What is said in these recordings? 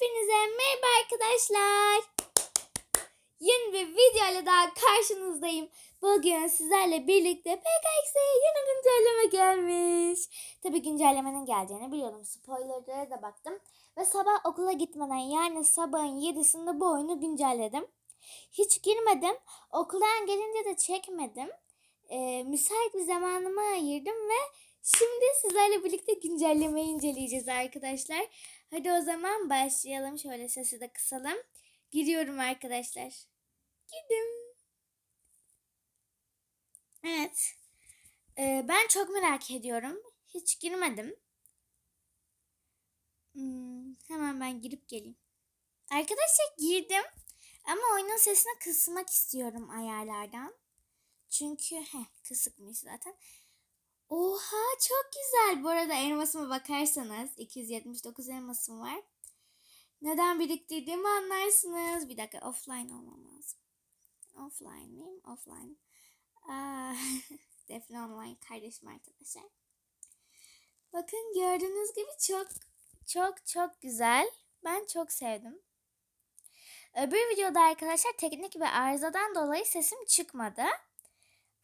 Hepinize merhaba arkadaşlar. Yeni bir video ile daha karşınızdayım. Bugün sizlerle birlikte PKX'e yeni güncelleme gelmiş. Tabi güncellemenin geleceğini biliyordum. Spoilerlara da baktım. Ve sabah okula gitmeden yani sabahın 7'sinde bu oyunu güncelledim. Hiç girmedim. Okuldan gelince de çekmedim. Ee, müsait bir zamanıma ayırdım ve şimdi sizlerle birlikte güncellemeyi inceleyeceğiz arkadaşlar. Hadi o zaman başlayalım. Şöyle sesi de kısalım. Giriyorum arkadaşlar. Girdim. Evet. Ee, ben çok merak ediyorum. Hiç girmedim. Hmm, hemen ben girip geleyim. Arkadaşlar girdim. Ama oyunun sesini kısmak istiyorum ayarlardan. Çünkü heh, kısıkmış zaten. Oha çok güzel. Bu arada elmasıma bakarsanız 279 elmasım var. Neden biriktirdiğimi anlarsınız. Bir dakika offline olmam lazım. Offline miyim? Offline. Aa, Defne online kardeşim arkadaşlar. Bakın gördüğünüz gibi çok çok çok güzel. Ben çok sevdim. Öbür videoda arkadaşlar teknik bir arızadan dolayı sesim çıkmadı.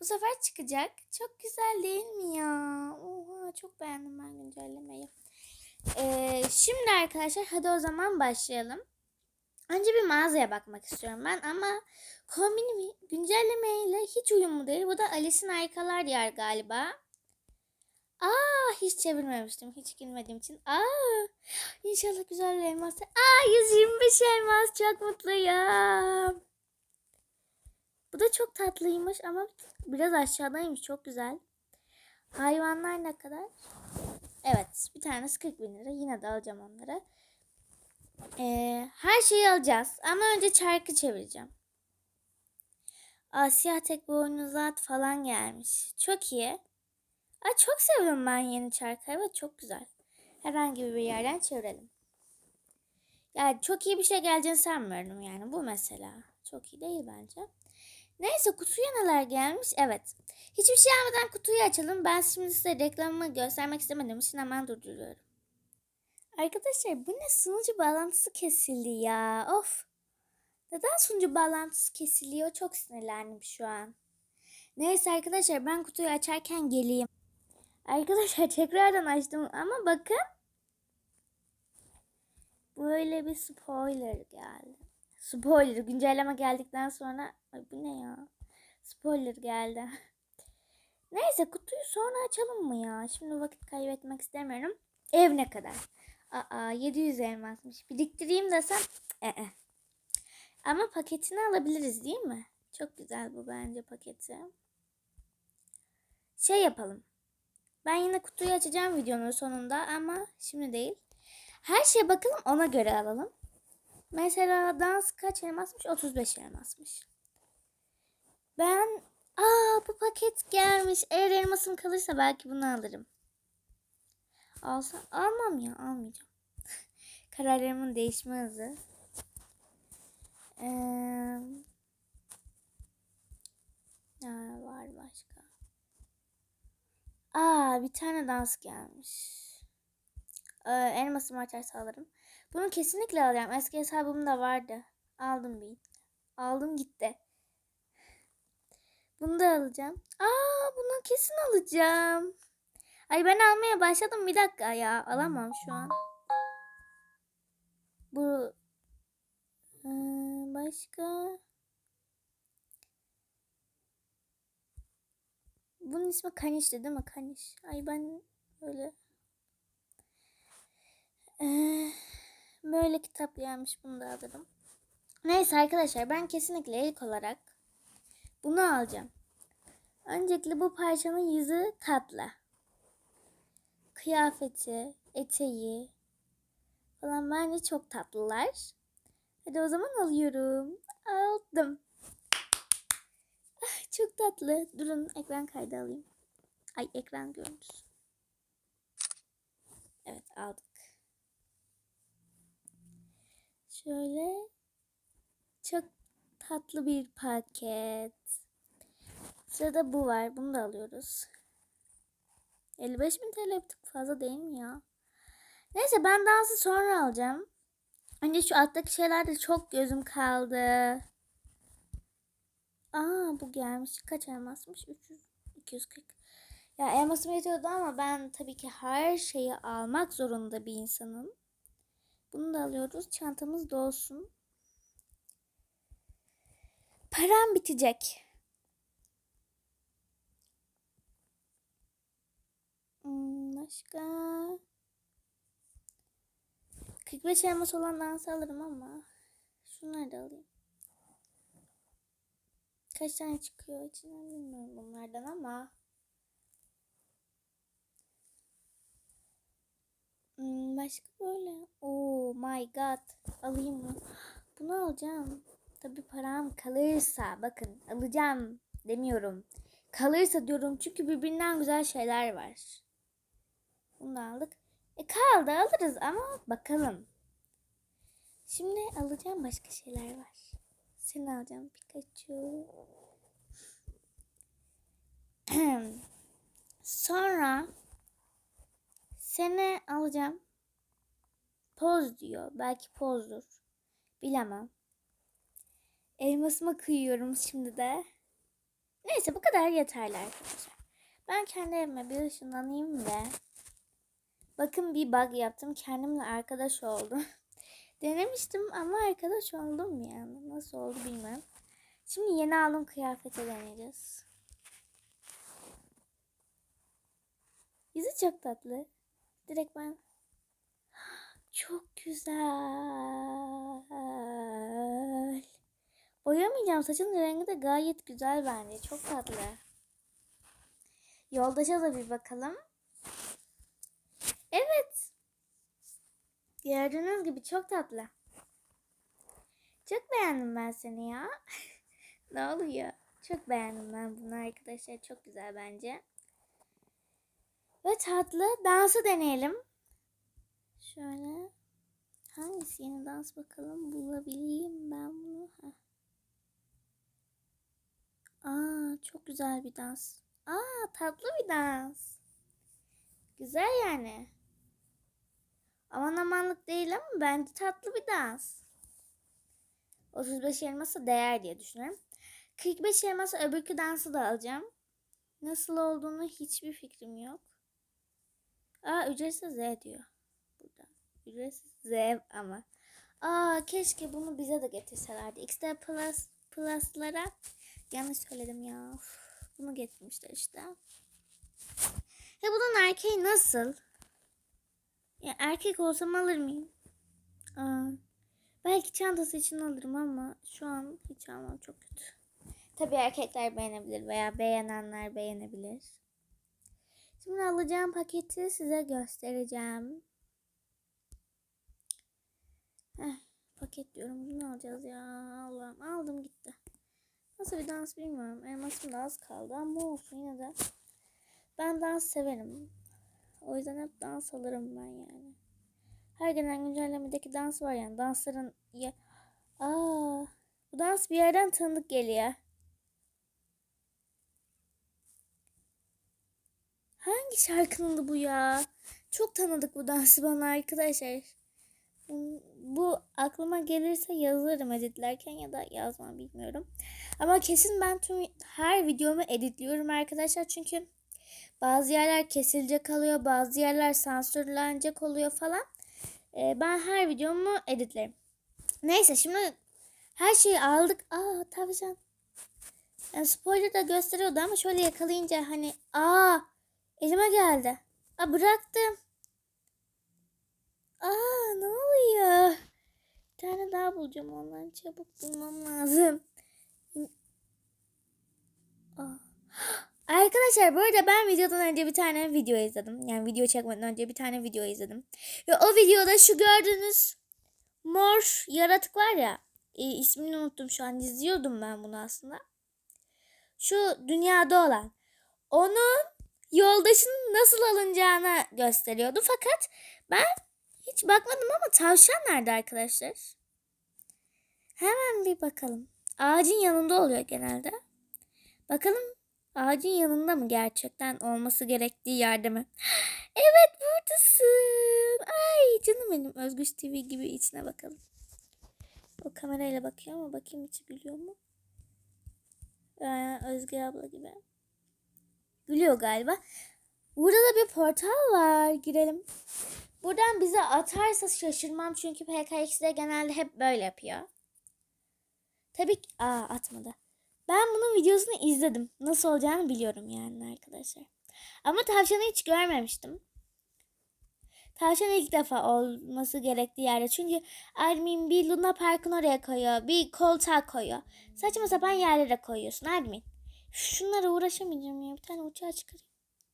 Bu sefer çıkacak. Çok güzel değil mi ya? Oha çok beğendim ben güncellemeyi. Ee, şimdi arkadaşlar hadi o zaman başlayalım. Önce bir mağazaya bakmak istiyorum ben ama kombinimi güncellemeyle hiç uyumlu değil. Bu da Alice'in Harikalar Diyar galiba. Aa hiç çevirmemiştim hiç girmediğim için. Aa inşallah güzel elmas. Aa 125 elmas çok mutluyum. Bu da çok tatlıymış ama biraz aşağıdaymış. Çok güzel. Hayvanlar ne kadar? Evet. Bir tanesi 40 bin lira. Yine de alacağım onları. Ee, her şeyi alacağız. Ama önce çarkı çevireceğim. Asya tek boynuzat falan gelmiş. Çok iyi. Aa, çok sevdim ben yeni çarkı. Evet çok güzel. Herhangi bir yerden çevirelim. Yani çok iyi bir şey geleceğini sanmıyorum yani bu mesela. Çok iyi değil bence. Neyse kutuya neler gelmiş? Evet. Hiçbir şey almadan kutuyu açalım. Ben şimdi size reklamımı göstermek istemediğim için hemen durduruyorum. Arkadaşlar bu ne sunucu bağlantısı kesildi ya. Of. Neden sunucu bağlantısı kesiliyor? Çok sinirlendim şu an. Neyse arkadaşlar ben kutuyu açarken geleyim. Arkadaşlar tekrardan açtım ama bakın. Böyle bir spoiler geldi. Spoiler güncelleme geldikten sonra ay bu ne ya? Spoiler geldi. Neyse kutuyu sonra açalım mı ya? Şimdi vakit kaybetmek istemiyorum. Ev ne kadar? Aa 700 elmasmış. Biriktireyim desem ee. Ama paketini alabiliriz değil mi? Çok güzel bu bence paketi. Şey yapalım. Ben yine kutuyu açacağım videonun sonunda ama şimdi değil. Her şeye bakalım ona göre alalım. Mesela dans kaç elmasmış? 35 elmasmış. Ben aa bu paket gelmiş. Eğer elmasım kalırsa belki bunu alırım. Alsam almam ya almayacağım. Kararlarımın değişme hızı. Ee, var başka? Aa bir tane dans gelmiş. Ee, elmasımı açarsa alırım. Bunu kesinlikle alacağım. Eski hesabımda vardı. Aldım bir. Aldım gitti. Bunu da alacağım. Aa bunu kesin alacağım. Ay ben almaya başladım bir dakika ya. Alamam şu an. Bu ee, başka Bunun ismi Kaniş'ti değil mi? Kaniş. Ay ben böyle ee, böyle kitap gelmiş bunu da alırım. Neyse arkadaşlar ben kesinlikle ilk olarak bunu alacağım. Öncelikle bu parçanın yüzü tatlı. Kıyafeti, eteği falan bence çok tatlılar. Hadi o zaman alıyorum. Aldım. Ah, çok tatlı. Durun ekran kaydı alayım. Ay ekran görüntüsü. Evet aldık. Şöyle çok tatlı bir paket. Sırada bu var. Bunu da alıyoruz. 55 bin TL bir fazla değil mi ya? Neyse ben dansı sonra alacağım. Önce şu alttaki şeylerde çok gözüm kaldı. Aa bu gelmiş. Kaç elmasmış? 300, 240. Ya elmasım yetiyordu ama ben tabii ki her şeyi almak zorunda bir insanım. Bunu da alıyoruz. Çantamız dolsun. Param bitecek. Hmm, başka? 45 elmas olan dans alırım ama şunları da alayım. Kaç tane çıkıyor içinden bilmiyorum bunlardan ama. Başka böyle. Oh my god. Alayım mı? Bunu alacağım. Tabi param kalırsa bakın alacağım demiyorum. Kalırsa diyorum çünkü birbirinden güzel şeyler var. Bunu aldık. E kaldı alırız ama bakalım. Şimdi alacağım başka şeyler var. Seni alacağım Pikachu. Sonra seni alacağım. Poz diyor. Belki pozdur. Bilemem. Elmasıma kıyıyorum şimdi de. Neyse bu kadar yeterli arkadaşlar. Ben kendi evime bir ışınlanayım ve bakın bir bug yaptım. Kendimle arkadaş oldum. Denemiştim ama arkadaş oldum yani. Nasıl oldu bilmem. Şimdi yeni aldığım kıyafete deneyeceğiz. Yüzü çok tatlı. Direkt ben çok güzel. Boyamayacağım. Saçın rengi de gayet güzel bence. Çok tatlı. Yoldaşa da bir bakalım. Evet. Gördüğünüz gibi çok tatlı. Çok beğendim ben seni ya. ne oluyor? Çok beğendim ben bunu arkadaşlar. Çok güzel bence. Ve tatlı. Dansı deneyelim. Şöyle. Hangisi yeni dans bakalım bulabileyim ben bunu. Heh. Aa çok güzel bir dans. Aa tatlı bir dans. Güzel yani. Aman amanlık değil ama bence tatlı bir dans. 35 elması değer diye düşünüyorum. 45 elması öbürkü dansı da alacağım. Nasıl olduğunu hiçbir fikrim yok. Aa ücretsiz Z diyor. Burada. Ücretsiz Z ama. Aa keşke bunu bize de getirselerdi. XD Plus Plus'lara yanlış söyledim ya. Uf, bunu getirmişler işte. Ya bunun erkeği nasıl? Ya erkek olsam alır mıyım? Aa, belki çantası için alırım ama şu an hiç almam çok kötü. Tabii erkekler beğenebilir veya beğenenler beğenebilir. Şimdi alacağım paketi size göstereceğim. Heh, paket diyorum. Bunu alacağız ya. Allah'ım aldım gitti. Nasıl bir dans bilmiyorum. Elmasım da az kaldı ama olsun yine de. Ben dans severim. O yüzden hep dans alırım ben yani. Her gelen güncellemedeki dans var yani. Dansların ya... Aa, bu dans bir yerden tanıdık geliyor. Hangi şarkının bu ya? Çok tanıdık bu dansı bana arkadaşlar. Bu aklıma gelirse yazarım editlerken ya da yazmam bilmiyorum. Ama kesin ben tüm her videomu editliyorum arkadaşlar. Çünkü bazı yerler kesilecek kalıyor, bazı yerler sansürlenecek oluyor falan. Ee, ben her videomu editlerim. Neyse şimdi her şeyi aldık. Aa tavşan. Yani spoiler da gösteriyordu ama şöyle yakalayınca hani aa elime geldi. Aa bıraktım. Aa ne oluyor? Bir tane daha bulacağım ondan çabuk bulmam lazım. Arkadaşlar bu arada ben videodan önce bir tane video izledim. Yani video çekmeden önce bir tane video izledim. Ve o videoda şu gördüğünüz mor yaratık var ya. E, ismini unuttum şu an izliyordum ben bunu aslında. Şu dünyada olan. Onun yoldaşının nasıl alınacağını gösteriyordu. Fakat ben hiç bakmadım ama tavşan nerede arkadaşlar? Hemen bir bakalım. Ağacın yanında oluyor genelde. Bakalım Ağacın yanında mı gerçekten olması gerektiği yerde mi? Evet buradasın. Ay canım benim Özgüç TV gibi içine bakalım. O kamerayla bakıyor ama bakayım içi gülüyor mu? Ee, Özge abla gibi. Gülüyor galiba. Burada da bir portal var. Girelim. Buradan bize atarsa şaşırmam çünkü PKX'de genelde hep böyle yapıyor. Tabii ki... Aa atmadı. Ben bunun videosunu izledim. Nasıl olacağını biliyorum yani arkadaşlar. Ama tavşanı hiç görmemiştim. Tavşan ilk defa olması gerektiği yerde. Çünkü admin bir Luna Park'ın oraya koyuyor. Bir koltuğa koyuyor. Saçma sapan yerlere koyuyorsun admin. Şunlara uğraşamayacağım ya. Bir tane uçağa çıkarayım.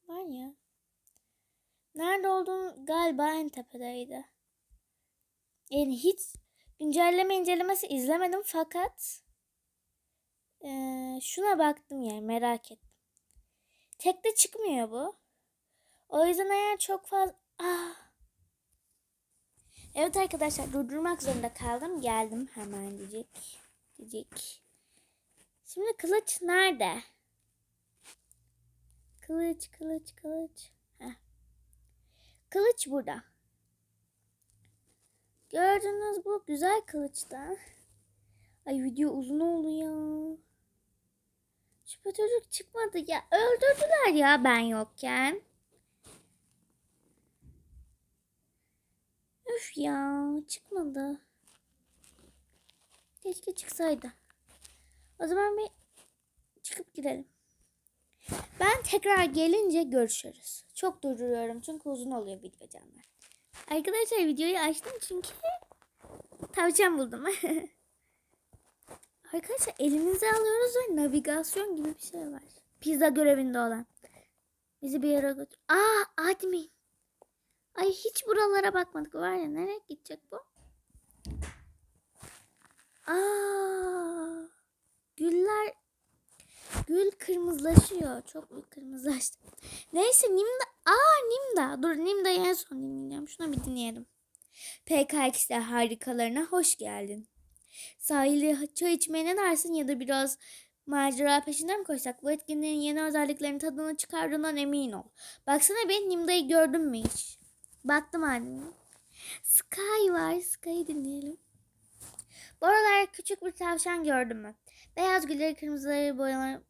Var ya. Nerede olduğunu galiba en tepedeydi. Yani hiç güncelleme incelemesi izlemedim fakat ee, şuna baktım yani merak ettim. Tekte çıkmıyor bu. O yüzden eğer çok fazla... Ah. Evet arkadaşlar durdurmak zorunda kaldım. Geldim hemen diyecek. Diyecek. Şimdi kılıç nerede? Kılıç, kılıç, kılıç. Heh. Kılıç burada. Gördünüz bu güzel kılıçta. Ay video uzun oldu ya. Şu çocuk çıkmadı ya. Öldürdüler ya ben yokken. Üf ya çıkmadı. Keşke çıksaydı. O zaman bir çıkıp gidelim. Ben tekrar gelince görüşürüz. Çok durduruyorum çünkü uzun oluyor video canlar. Arkadaşlar videoyu açtım çünkü tavşan buldum. Arkadaşlar elimize alıyoruz ve navigasyon gibi bir şey var. Pizza görevinde olan. Bizi bir yere götür. Aa admin. Ay hiç buralara bakmadık. Var ya nereye gidecek bu? Aa güller gül kırmızılaşıyor. Çok büyük kırmızılaştı. Neyse Nimda. Aa Nimda. Dur Nimda'yı en son dinleyeceğim. Şuna bir dinleyelim. PKX'de harikalarına hoş geldin. Sahilde çay içmeye ne dersin ya da biraz macera peşinden mi koşsak? Bu etkinliğin yeni özelliklerini tadını çıkardığından emin ol. Baksana ben Nimda'yı gördün mü hiç? Baktım anneme. Sky var. Sky'ı dinleyelim. Bu aralar küçük bir tavşan gördüm mü? Beyaz gülleri kırmızıya boyama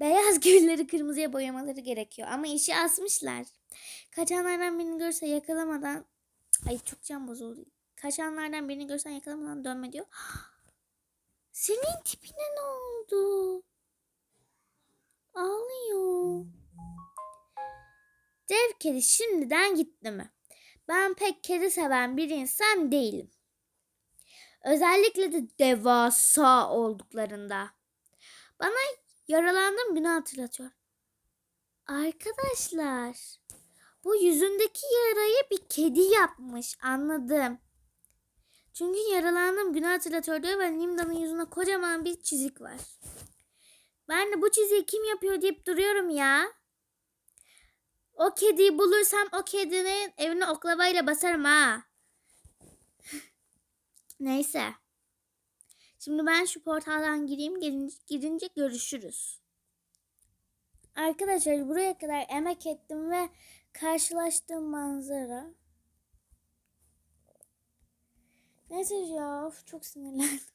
Beyaz gülleri kırmızıya boyamaları gerekiyor ama işi asmışlar. Kaçanlardan birini görse yakalamadan Ay çok can bozuldu. Kaçanlardan birini görsen yakalamadan dönme diyor. Senin tipine ne oldu? Ağlıyor. Dev kedi şimdiden gitti mi? Ben pek kedi seven bir insan değilim. Özellikle de devasa olduklarında. Bana yaralandığım günü hatırlatıyor. Arkadaşlar, bu yüzündeki yarayı bir kedi yapmış. Anladım. Çünkü yaralandığım günü hatırlatıyor diyor ve Nimda'nın yüzünde kocaman bir çizik var. Ben de bu çiziyi kim yapıyor deyip duruyorum ya. O kediyi bulursam o kedinin evine oklavayla basarım ha. Neyse. Şimdi ben şu portaldan gireyim. Girince, girince görüşürüz. Arkadaşlar buraya kadar emek ettim ve karşılaştığım manzara. Neyse ya of, çok sinirlendim.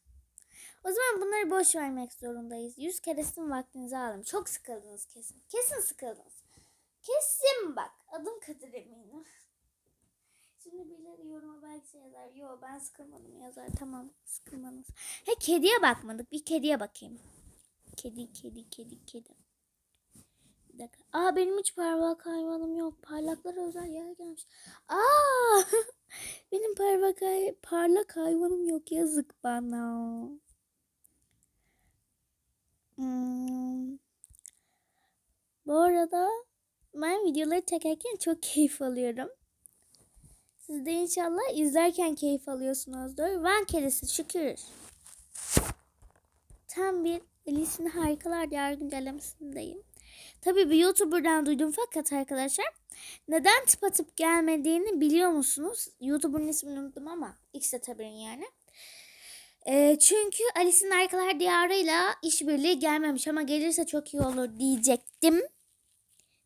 O zaman bunları boş vermek zorundayız. Yüz kere sizin vaktinizi aldım. Çok sıkıldınız kesin. Kesin sıkıldınız. Kesin bak. Adım Kadir eminim. Şimdi birileri yoruma belki şey yazar. Yo ben sıkılmadım yazar. Tamam sıkılmadınız. He kediye bakmadık. Bir kediye bakayım. Kedi kedi kedi kedi. Bir dakika. Aa benim hiç parlak hayvanım yok. Parlaklara özel yer gelmiş. Aa benim parlak, hay parlak hayvanım yok. Yazık bana. Hmm. Bu arada ben videoları çekerken çok keyif alıyorum. Siz de inşallah izlerken keyif alıyorsunuzdur. Van kedisi şükür. Tam bir Alice'in Harikalar Diyarı güncellemesindeyim. Tabii bir YouTuber'dan duydum fakat arkadaşlar neden tıpatıp gelmediğini biliyor musunuz? YouTuber'ın ismini unuttum ama X'de tabii yani. Ee, çünkü Alice'in Arkalar Diyarı'yla işbirliği gelmemiş ama gelirse çok iyi olur diyecektim.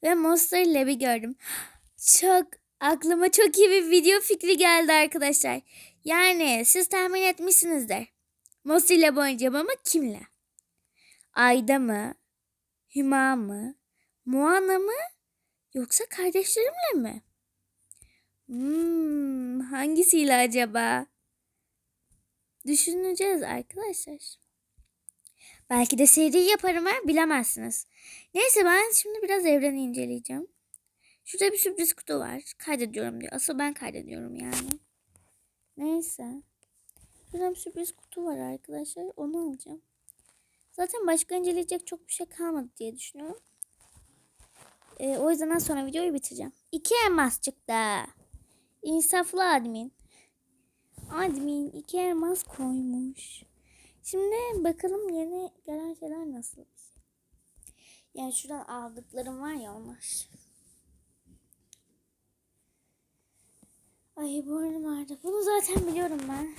Ve Monster Lab'i gördüm. Çok aklıma çok iyi bir video fikri geldi arkadaşlar. Yani siz tahmin etmişsinizdir. Lab oynayacağım ama kimle? Ayda mı? Hüma mı? Moana mı? Yoksa kardeşlerimle mi? Hmm, hangisiyle acaba? Düşüneceğiz arkadaşlar. Belki de seri yaparım ha bilemezsiniz. Neyse ben şimdi biraz evreni inceleyeceğim. Şurada bir sürpriz kutu var. Kaydediyorum diyor. Asıl ben kaydediyorum yani. Neyse. Şurada bir sürpriz kutu var arkadaşlar. Onu alacağım. Zaten başka inceleyecek çok bir şey kalmadı diye düşünüyorum. Ee, o yüzden sonra videoyu bitireceğim. İki elmas çıktı. İnsaflı admin. Admin iki elmas koymuş. Şimdi bakalım yeni gelen şeyler nasıl. Yani şuradan aldıklarım var ya onlar. Ay burnum ağrıdı. Bunu zaten biliyorum ben.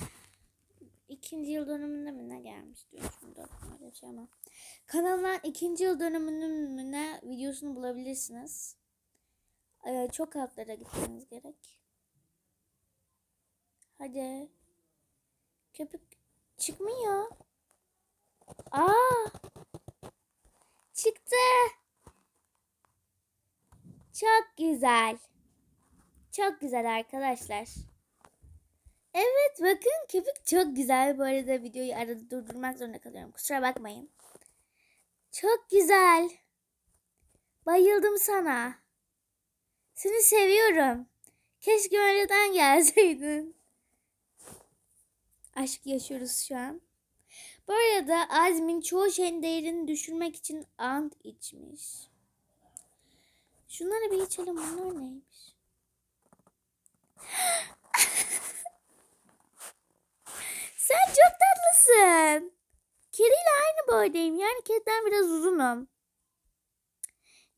İkinci yıl dönümünde mi ne gelmiş diyor. Şimdi aklıma öyle şey ama. Kanalın ikinci yıl dönümünün mü ne videosunu bulabilirsiniz. Ee, çok altlara gitmeniz gerek. Hadi. Köpük çıkmıyor. Aa! Çıktı. Çok güzel. Çok güzel arkadaşlar. Evet bakın köpük çok güzel. Bu arada videoyu arada durdurmak zorunda kalıyorum. Kusura bakmayın. Çok güzel. Bayıldım sana. Seni seviyorum. Keşke önceden gelseydin. Aşk yaşıyoruz şu an. Bu arada Azmin çoğu şeyin değerini düşürmek için ant içmiş. Şunları bir içelim. Bunlar neymiş? Sen çok tatlısın. Kediyle aynı boydayım. Yani kediden biraz uzunum.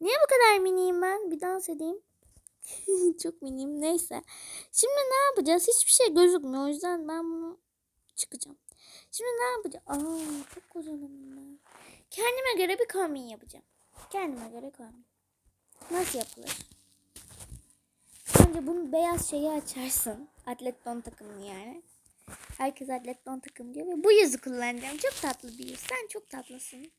Niye bu kadar miniyim ben? Bir dans edeyim. çok miniyim. Neyse. Şimdi ne yapacağız? Hiçbir şey gözükmüyor. O yüzden ben bunu çıkacağım. Şimdi ne yapacağım? Aa çok kocamanım ben. Kendime göre bir kombin yapacağım. Kendime göre kombin. Nasıl yapılır? Önce bunu beyaz şeyi açarsın. Atlet don takımını yani. Herkes atlet don takım diyor ve bu yüzü kullanacağım. Çok tatlı bir yüz. Sen çok tatlısın.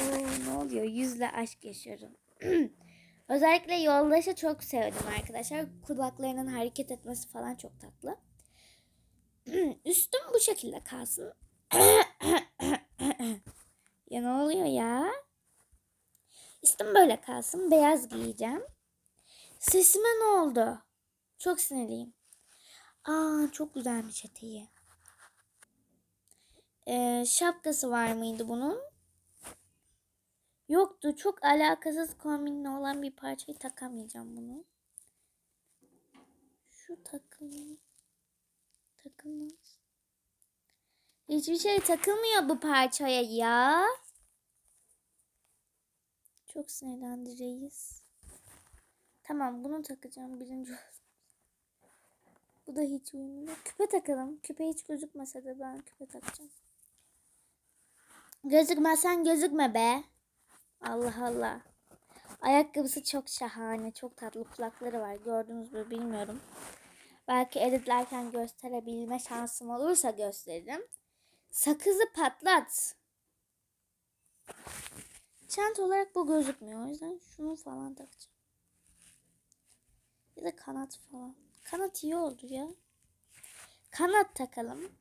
Oo, ne oluyor? Yüzle aşk yaşıyorum. Özellikle yoldaşı çok sevdim arkadaşlar. Kulaklarının hareket etmesi falan çok tatlı. Üstüm bu şekilde kalsın. ya ne oluyor ya? Üstüm böyle kalsın. Beyaz giyeceğim. Sesime ne oldu? Çok sinirliyim. Aa çok güzelmiş eteği. Ee, şapkası var mıydı bunun? Yoktu. Çok alakasız kombinli olan bir parçayı takamayacağım bunu. Şu takım takılmaz. Hiçbir şey takılmıyor bu parçaya ya. Çok sinirlendi reis. Tamam bunu takacağım birinci Bu da hiç uyumlu. Küpe takalım. Küpe hiç gözükmese de ben küpe takacağım. Gözükmezsen gözükme be. Allah Allah. Ayakkabısı çok şahane. Çok tatlı kulakları var. Gördünüz mü bilmiyorum. Belki editlerken gösterebilme şansım olursa gösteririm. Sakızı patlat. Çant olarak bu gözükmüyor. O yüzden şunu falan takacağım. Ya da kanat falan. Kanat iyi oldu ya. Kanat takalım.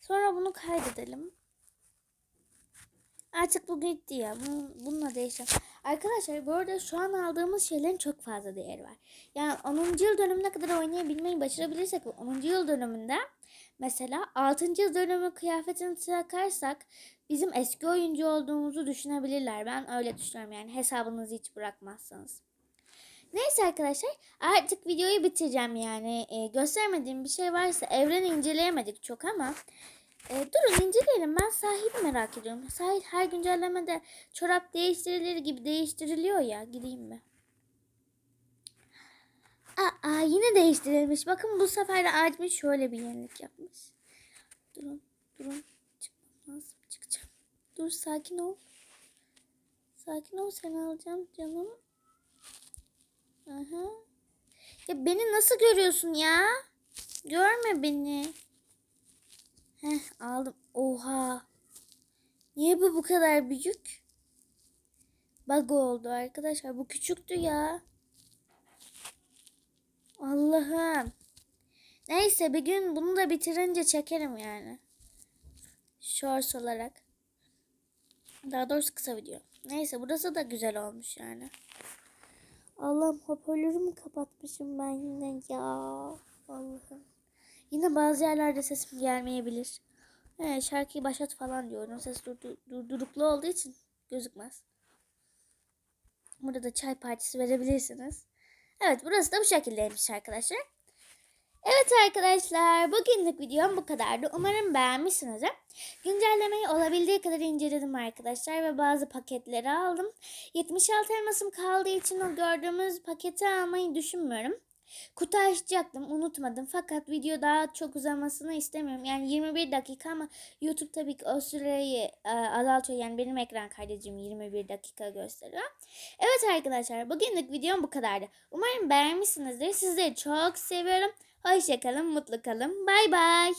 Sonra bunu kaydedelim. Artık bu gitti ya. Bunun, bununla değişelim. Arkadaşlar bu arada şu an aldığımız şeylerin çok fazla değeri var. Yani 10. yıl dönümüne kadar oynayabilmeyi başarabilirsek 10. yıl dönümünde mesela 6. yıl dönümü kıyafetini takarsak bizim eski oyuncu olduğumuzu düşünebilirler. Ben öyle düşünüyorum yani hesabınızı hiç bırakmazsanız. Neyse arkadaşlar artık videoyu bitireceğim yani. E, göstermediğim bir şey varsa evreni inceleyemedik çok ama e, durun inceleyelim. Ben sahili merak ediyorum. Sahil her güncellemede çorap değiştirilir gibi değiştiriliyor ya. Gideyim mi? Aa, yine değiştirilmiş. Bakın bu sefer de Acmi şöyle bir yenilik yapmış. Durun, durun. Çıkmam lazım. Çıkacağım. Dur sakin ol. Sakin ol seni alacağım canım. Aha. Ya beni nasıl görüyorsun ya? Görme beni. Heh aldım. Oha. Niye bu bu kadar büyük? Bug oldu arkadaşlar. Bu küçüktü ya. Allah'ım. Neyse bir gün bunu da bitirince çekerim yani. Shorts olarak. Daha doğrusu kısa video. Neyse burası da güzel olmuş yani. Allah'ım hoparlörümü kapatmışım ben yine ya. Allah'ım. Yine bazı yerlerde sesim gelmeyebilir. He, şarkıyı başlat falan diyorum. Ses durdu, durduruklu olduğu için gözükmez. Burada da çay partisi verebilirsiniz. Evet burası da bu şekildeymiş arkadaşlar. Evet arkadaşlar bugünlük videom bu kadardı. Umarım beğenmişsinizdir. Güncellemeyi olabildiği kadar inceledim arkadaşlar ve bazı paketleri aldım. 76 elmasım kaldığı için o gördüğümüz paketi almayı düşünmüyorum. Kutu açacaktım unutmadım fakat video daha çok uzamasını istemiyorum. Yani 21 dakika ama YouTube tabii ki o süreyi e, azaltıyor. Yani benim ekran kaydedicim 21 dakika gösteriyor. Evet arkadaşlar bugünlük videom bu kadardı. Umarım beğenmişsinizdir. Sizleri çok seviyorum. Hoşçakalın, mutlu kalın. Bay bay.